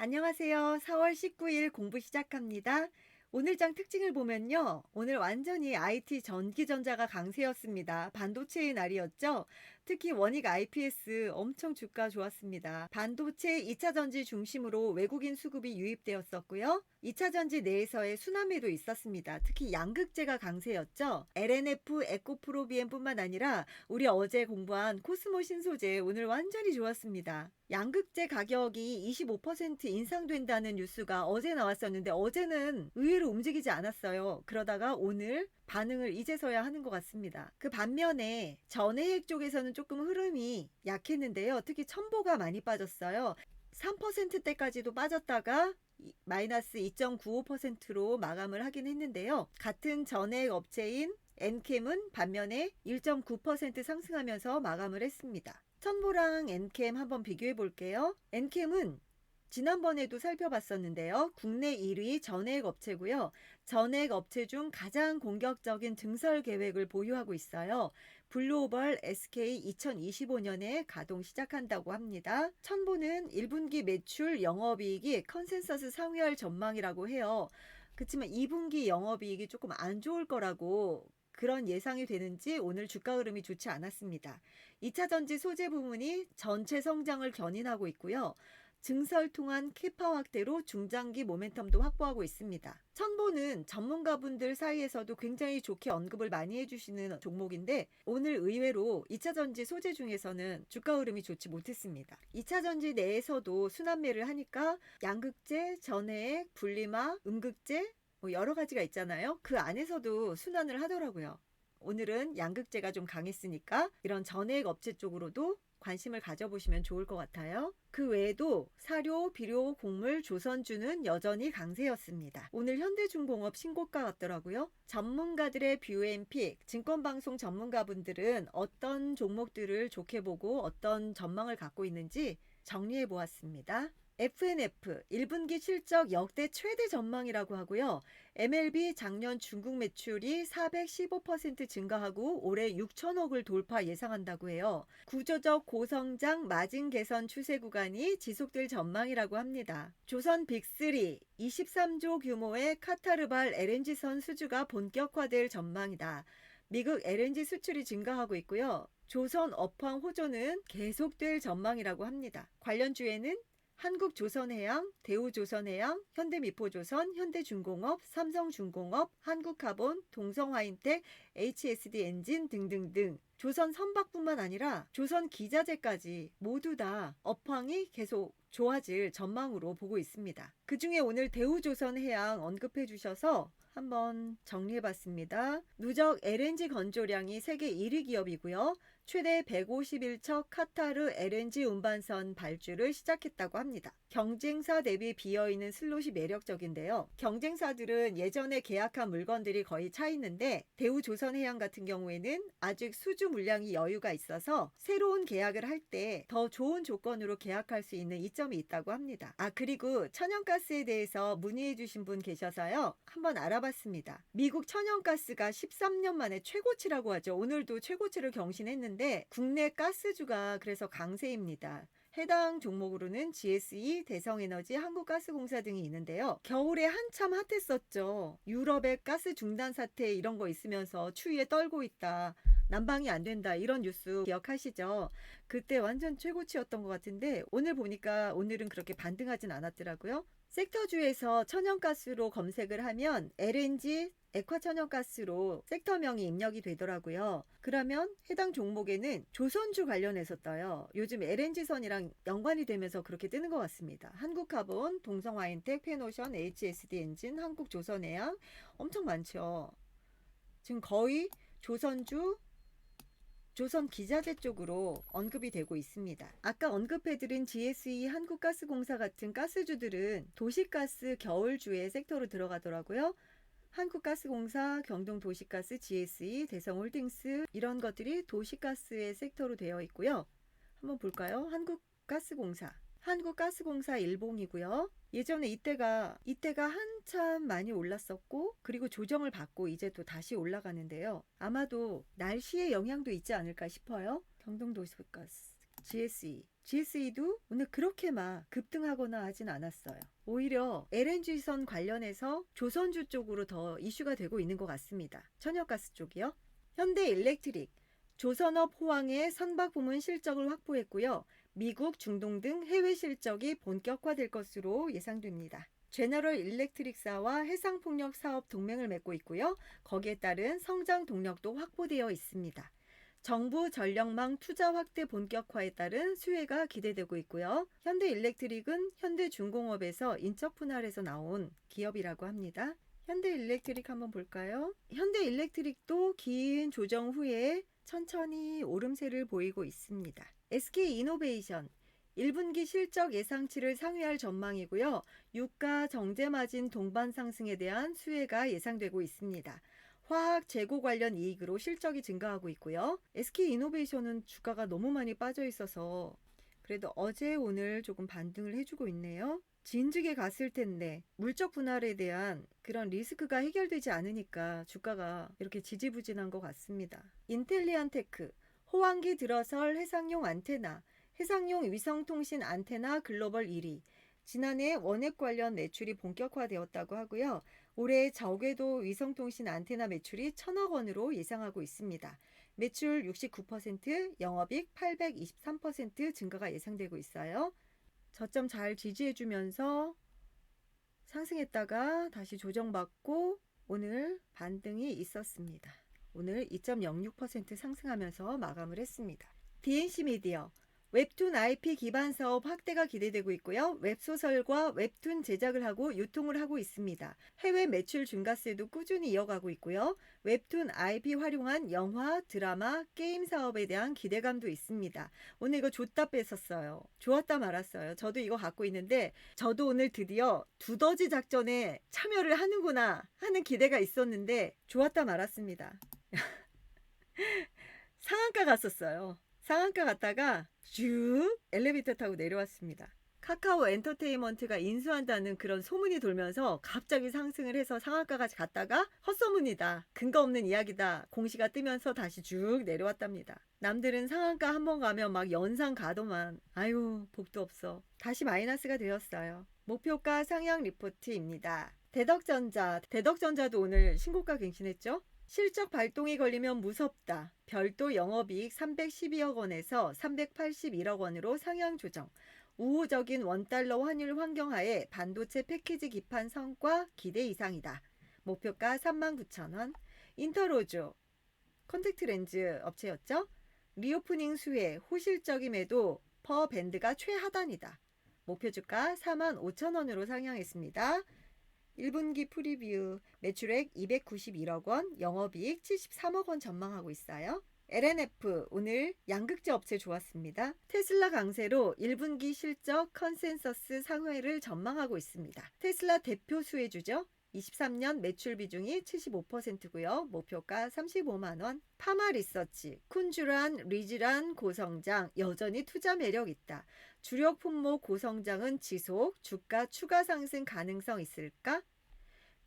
안녕하세요. 4월 19일 공부 시작합니다. 오늘장 특징을 보면요. 오늘 완전히 IT 전기전자가 강세였습니다. 반도체의 날이었죠. 특히 원익 IPS 엄청 주가 좋았습니다. 반도체 2차 전지 중심으로 외국인 수급이 유입되었었고요. 2차 전지 내에서의 순환매도 있었습니다. 특히 양극재가 강세였죠. LNF, 에코프로비엠뿐만 아니라 우리 어제 공부한 코스모 신소재 오늘 완전히 좋았습니다. 양극재 가격이 25% 인상된다는 뉴스가 어제 나왔었는데 어제는 의외로 움직이지 않았어요. 그러다가 오늘 반응을 이제서야 하는 것 같습니다. 그 반면에 전해액 쪽에서는 조금 흐름이 약했는데요. 특히 첨보가 많이 빠졌어요. 3%대까지도 빠졌다가 이- 마이너스 2.95%로 마감을 하긴 했는데요. 같은 전해액 업체인 엔캠은 반면에 1.9% 상승하면서 마감을 했습니다. 첨보랑 엔캠 한번 비교해 볼게요. 엔캠은 지난번에도 살펴봤었는데요. 국내 1위 전액 업체고요. 전액 업체 중 가장 공격적인 증설 계획을 보유하고 있어요. 블루오벌 SK 2025년에 가동 시작한다고 합니다. 첨보는 1분기 매출 영업이익이 컨센서스 상회할 전망이라고 해요. 그렇지만 2분기 영업이익이 조금 안 좋을 거라고 그런 예상이 되는지 오늘 주가 흐름이 좋지 않았습니다. 2차 전지 소재 부문이 전체 성장을 견인하고 있고요. 증설 통한 캐파 확대로 중장기 모멘텀도 확보하고 있습니다. 천보는 전문가분들 사이에서도 굉장히 좋게 언급을 많이 해주시는 종목인데 오늘 의외로 2차 전지 소재 중에서는 주가 흐름이 좋지 못했습니다. 2차 전지 내에서도 순환매를 하니까 양극재, 전해액, 분리막, 음극재 뭐 여러 가지가 있잖아요. 그 안에서도 순환을 하더라고요. 오늘은 양극재가 좀 강했으니까 이런 전해액 업체 쪽으로도 관심을 가져보시면 좋을 것 같아요. 그 외에도 사료, 비료, 곡물, 조선주는 여전히 강세였습니다. 오늘 현대중공업 신고가 같더라고요. 전문가들의 뷰앤픽, 증권방송 전문가분들은 어떤 종목들을 좋게 보고 어떤 전망을 갖고 있는지 정리해 보았습니다. FNF 1분기 실적 역대 최대 전망이라고 하고요. MLB 작년 중국 매출이 415% 증가하고 올해 6천억을 돌파 예상한다고 해요. 구조적 고성장 마진 개선 추세 구간이 지속될 전망이라고 합니다. 조선 빅3 23조 규모의 카타르발 LNG선 수주가 본격화될 전망이다. 미국 LNG 수출이 증가하고 있고요. 조선 업황 호조는 계속될 전망이라고 합니다. 관련 주에는 한국조선해양, 대우조선해양, 현대미포조선, 현대중공업, 삼성중공업, 한국카본, 동성화인텍, HSD 엔진 등등등 조선 선박뿐만 아니라 조선 기자재까지 모두 다 업황이 계속 좋아질 전망으로 보고 있습니다. 그 중에 오늘 대우조선해양 언급해 주셔서 한번 정리해 봤습니다. 누적 LNG 건조량이 세계 1위 기업이고요. 최대 151척 카타르 LNG 운반선 발주를 시작했다고 합니다. 경쟁사 대비 비어있는 슬롯이 매력적인데요. 경쟁사들은 예전에 계약한 물건들이 거의 차 있는데 대우조선해양 같은 경우에는 아직 수주 물량이 여유가 있어서 새로운 계약을 할 때 더 좋은 조건으로 계약할 수 있는 이점이 있다고 합니다. 아 그리고 천연가스에 대해서 문의해 주신 분 계셔서요. 한번 알아봤습니다. 미국 천연가스가 13년 만에 최고치라고 하죠. 오늘도 최고치를 경신했는데 국내 가스주가 그래서 강세입니다. 해당 종목으로는 GSE, 대성에너지, 한국가스공사 등이 있는데요. 겨울에 한참 핫했었죠. 유럽의 가스 중단 사태 이런 거 있으면서 추위에 떨고 있다. 난방이 안 된다. 이런 뉴스 기억하시죠? 그때 완전 최고치였던 것 같은데 오늘 보니까 오늘은 그렇게 반등하진 않았더라고요. 섹터주에서 천연가스로 검색을 하면 LNG, 액화천연가스로 섹터명이 입력이 되더라고요. 그러면 해당 종목에는 조선주 관련해서 떠요. 요즘 LNG선이랑 연관이 되면서 그렇게 뜨는 것 같습니다. 한국카본, 동성화인텍, 페노션, HSD 엔진, 한국조선해양 엄청 많죠. 지금 거의 조선주, 조선 기자재 쪽으로 언급이 되고 있습니다. 아까 언급해드린 GSE 한국가스공사 같은 가스주들은 도시가스 겨울주의 섹터로 들어가더라고요. 한국가스공사, 경동도시가스, GSE, 대성홀딩스 이런 것들이 도시가스의 섹터로 되어 있고요. 한번 볼까요? 한국가스공사. 한국가스공사 일봉이고요. 예전에 이때가 이때가 한참 많이 올랐었고 그리고 조정을 받고 이제 또 다시 올라가는데요. 아마도 날씨의 영향도 있지 않을까 싶어요. 경동도시가스 GSE. GSE도 오늘 그렇게 막 급등하거나 하진 않았어요. 오히려 LNG선 관련해서 조선주 쪽으로 더 이슈가 되고 있는 것 같습니다. 천연가스 쪽이요. 현대 일렉트릭. 조선업 호황의 선박 부문 실적을 확보했고요. 미국, 중동 등 해외 실적이 본격화될 것으로 예상됩니다. 제너럴 일렉트릭사와 해상폭력 사업 동맹을 맺고 있고요. 거기에 따른 성장 동력도 확보되어 있습니다. 정부 전력망 투자 확대 본격화에 따른 수혜가 기대되고 있고요. 현대 일렉트릭은 현대 중공업에서 인적 분할해서 나온 기업이라고 합니다. 현대 일렉트릭 한번 볼까요? 현대 일렉트릭도 긴 조정 후에 천천히 오름세를 보이고 있습니다. SK 이노베이션 1분기 실적 예상치를 상회할 전망이고요. 유가 정제 마진 동반 상승에 대한 수혜가 예상되고 있습니다. 화학 재고 관련 이익으로 실적이 증가하고 있고요. SK 이노베이션은 주가가 너무 많이 빠져 있어서 그래도 어제 오늘 조금 반등을 해주고 있네요. 진즉에 갔을 텐데 물적 분할에 대한 그런 리스크가 해결되지 않으니까 주가가 이렇게 지지부진한 것 같습니다. 인텔리안 테크 호황기 들어설 해상용 안테나 해상용 위성통신 안테나 글로벌 1위 지난해 원액 관련 매출이 본격화되었다고 하고요. 올해 저궤도 위성통신 안테나 매출이 천억 원으로 예상하고 있습니다. 매출 69%, 영업이익 823% 증가가 예상되고 있어요. 저점 잘 지지해주면서 상승했다가 다시 조정받고 오늘 반등이 있었습니다. 오늘 2.06% 상승하면서 마감을 했습니다. DNC 미디어 웹툰 IP 기반 사업 확대가 기대되고 있고요. 웹소설과 웹툰 제작을 하고 유통을 하고 있습니다. 해외 매출 증가세도 꾸준히 이어가고 있고요. 웹툰 IP 활용한 영화, 드라마, 게임 사업에 대한 기대감도 있습니다. 오늘 이거 줬다 뺐었어요. 좋았다 말았어요. 저도 이거 갖고 있는데 저도 오늘 드디어 두더지 작전에 참여를 하는구나 하는 기대가 있었는데 좋았다 말았습니다. 상한가 갔었어요. 상한가 갔다가 쭉 엘리베이터 타고 내려왔습니다. 카카오 엔터테인먼트가 인수한다는 그런 소문이 돌면서 갑자기 상승을 해서 상한가까지 갔다가 헛소문이다. 근거 없는 이야기다. 공시가 뜨면서 다시 쭉 내려왔답니다. 남들은 상한가 한 번 가면 막 연상 가더만. 아유, 복도 없어. 다시 마이너스가 되었어요. 목표가 상향 리포트입니다. 대덕전자. 대덕전자도 오늘 신고가 갱신했죠? 실적 발동이 걸리면 무섭다. 별도 영업이익 312억 원에서 381억 원으로 상향 조정. 우호적인 원달러 환율 환경하에 반도체 패키지 기판 성과 기대 이상이다. 목표가 39,000원. 인터로조 컨택트 렌즈 업체였죠. 리오프닝 수혜 호실적임에도 퍼 밴드가 최하단이다. 목표 주가 45,000원으로 상향했습니다. 1분기 프리뷰 매출액 291억 원, 영업이익 73억 원 전망하고 있어요. LNF 오늘 양극재 업체 좋았습니다. 테슬라 강세로 1분기 실적 컨센서스 상회를 전망하고 있습니다. 테슬라 대표 수혜주죠. 23년 매출 비중이 75%고요. 목표가 35만 원. 파마 리서치, 쿤주란, 리즈란 고성장 여전히 투자 매력 있다. 주력 품목 고성장은 지속, 주가 추가 상승 가능성 있을까?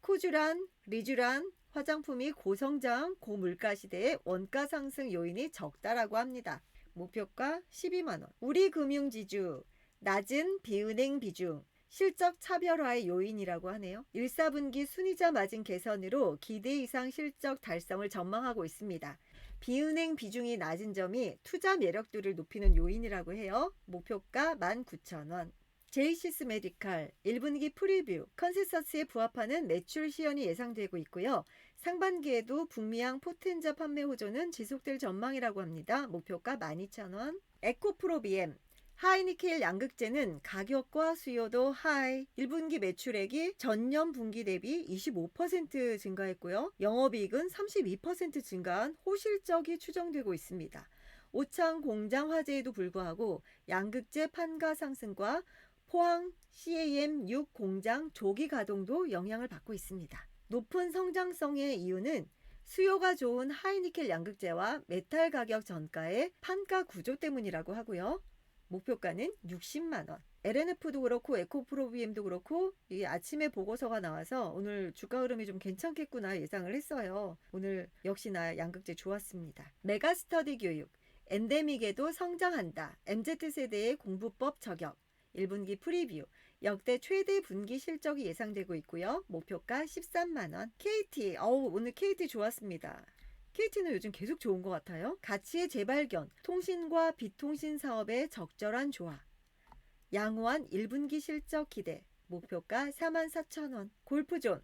쿠주란, 리주란 화장품이 고성장, 고물가 시대에 원가 상승 요인이 적다라고 합니다. 목표가 12만 원. 우리 금융지주 낮은 비은행 비중 실적 차별화의 요인이라고 하네요. 1, 4분기 순이자 마진 개선으로 기대 이상 실적 달성을 전망하고 있습니다. 비은행 비중이 낮은 점이 투자 매력도를 높이는 요인이라고 해요. 목표가 19,000원. 제이시스 메디칼 1분기 프리뷰 컨센서스에 부합하는 매출 시연이 예상되고 있고요. 상반기에도 북미양 포텐자 판매 호조는 지속될 전망이라고 합니다. 목표가 12,000원. 에코프로비엠 하이니켈 양극재는 가격과 수요도 하이. 1분기 매출액이 전년 분기 대비 25% 증가했고요. 영업이익은 32% 증가한 호실적이 추정되고 있습니다. 오창 공장 화재에도 불구하고 양극재 판가 상승과 포항 CAM6 공장 조기 가동도 영향을 받고 있습니다. 높은 성장성의 이유는 수요가 좋은 하이니켈 양극재와 메탈 가격 전가의 판가 구조 때문이라고 하고요. 목표가는 60만 원. LNF도 그렇고 에코프로비엠도 그렇고 이 아침에 보고서가 나와서 오늘 주가 흐름이 좀 괜찮겠구나 예상을 했어요. 오늘 역시나 양극재 좋았습니다. 메가스터디 교육 엔데믹에도 성장한다. MZ세대의 공부법 저격. 1분기 프리뷰. 역대 최대 분기 실적이 예상되고 있고요. 목표가 13만 원. KT. 어우, 오늘 KT 좋았습니다. KT는 요즘 계속 좋은 것 같아요. 가치의 재발견. 통신과 비통신 사업의 적절한 조화. 양호한 1분기 실적 기대. 목표가 4만 4천 원. 골프존.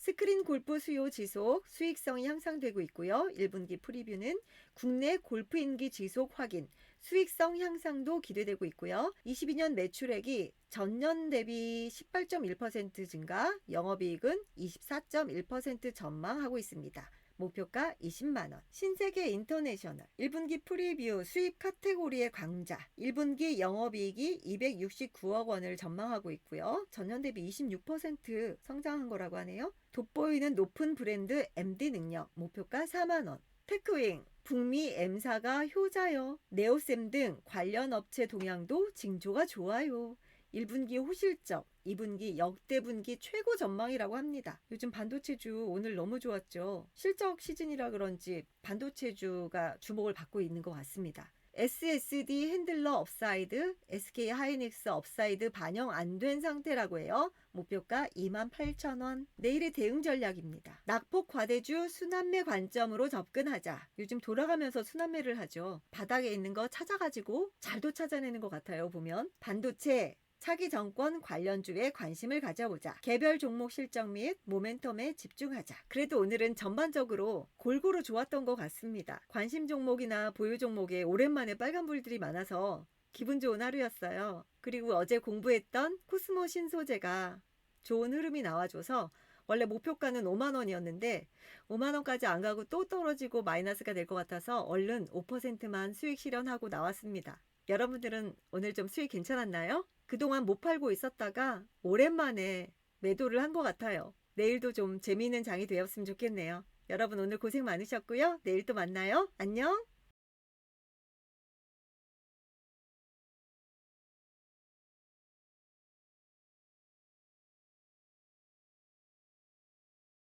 스크린 골프 수요 지속, 수익성이 향상되고 있고요. 1분기 프리뷰는 국내 골프 인기 지속 확인, 수익성 향상도 기대되고 있고요. 22년 매출액이 전년 대비 18.1% 증가, 영업이익은 24.1% 전망하고 있습니다. 목표가 20만 원. 신세계 인터내셔널 1분기 프리뷰 수입 카테고리의 강자. 1분기 영업이익이 269억 원을 전망하고 있고요. 전년 대비 26% 성장한 거라고 하네요. 돋보이는 높은 브랜드 MD 능력. 목표가 4만 원. 테크윙 북미 M사가 효자요. 네오셈 등 관련 업체 동향도 징조가 좋아요. 1분기 호실적, 2분기 역대 분기 최고 전망이라고 합니다. 요즘 반도체주 오늘 너무 좋았죠. 실적 시즌이라 그런지 반도체주가 주목을 받고 있는 것 같습니다. SSD 핸들러 업사이드, SK 하이닉스 업사이드 반영 안 된 상태라고 해요. 목표가 28,000원. 내일의 대응 전략입니다. 낙폭 과대주 순환매 관점으로 접근하자. 요즘 돌아가면서 순환매를 하죠. 바닥에 있는 거 찾아가지고 잘도 찾아내는 것 같아요. 보면 반도체, 차기 정권 관련주에 관심을 가져보자. 개별 종목 실적 및 모멘텀에 집중하자. 그래도 오늘은 전반적으로 골고루 좋았던 것 같습니다. 관심 종목이나 보유 종목에 오랜만에 빨간불들이 많아서 기분 좋은 하루였어요. 그리고 어제 공부했던 코스모 신소재가 좋은 흐름이 나와줘서 원래 목표가는 5만 원이었는데 5만 원까지 안 가고 또 떨어지고 마이너스가 될 것 같아서 얼른 5%만 수익 실현하고 나왔습니다. 여러분들은 오늘 좀 수익 괜찮았나요? 그동안 못 팔고 있었다가 오랜만에 매도를 한 것 같아요. 내일도 좀 재미있는 장이 되었으면 좋겠네요. 여러분 오늘 고생 많으셨고요. 내일 또 만나요. 안녕!